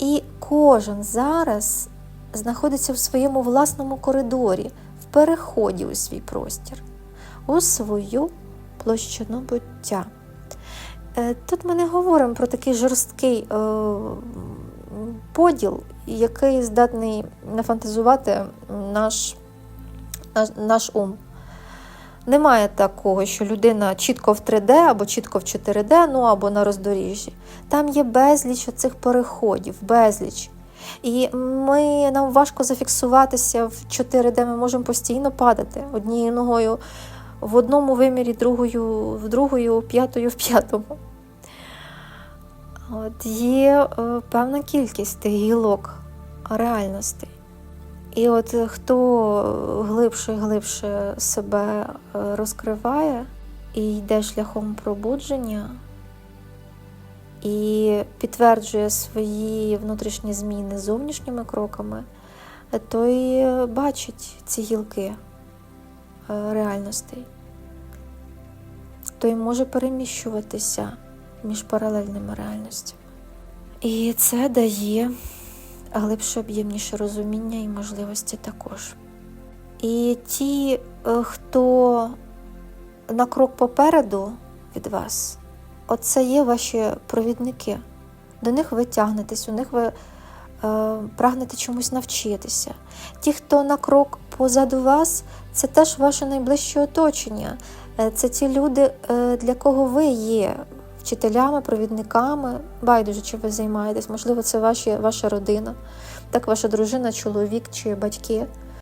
І кожен зараз знаходиться в своєму власному коридорі, в переході у свій простір, у свою площину буття. Е, Тут ми не говоримо про такий жорсткий е, поділ, який здатний нафантазувати наш, наш, наш ум. Немає такого, що людина чітко в 3D або чітко в 4D, ну або на роздоріжжі. Там є безліч оцих переходів, безліч. І ми, нам важко зафіксуватися в 4D, ми можемо постійно падати однією ногою в одному вимірі, другою в другою, п'ятою в п'ятому. От є е, певна кількість тих гілок реальностей. І от е, хто глибше глибше себе е, розкриває і йде шляхом пробудження, і підтверджує свої внутрішні зміни зовнішніми кроками, е, той бачить ці гілки реальностей, той може переміщуватися між паралельними реальностями. І це дає глибше об'ємніше розуміння і можливості також. І ті, е, хто на крок попереду від вас, оце є ваші провідники. До них ви тягнетесь, у них ви е, прагнете чомусь навчитися. Ті, хто на крок позаду вас, це теж ваше найближче оточення. Е, Це ті люди, е, для кого ви є вчителями, провідниками. Байдуже, чи ви займаєтесь, можливо, це ваші, ваша родина, так ваша дружина, чоловік чи батьки.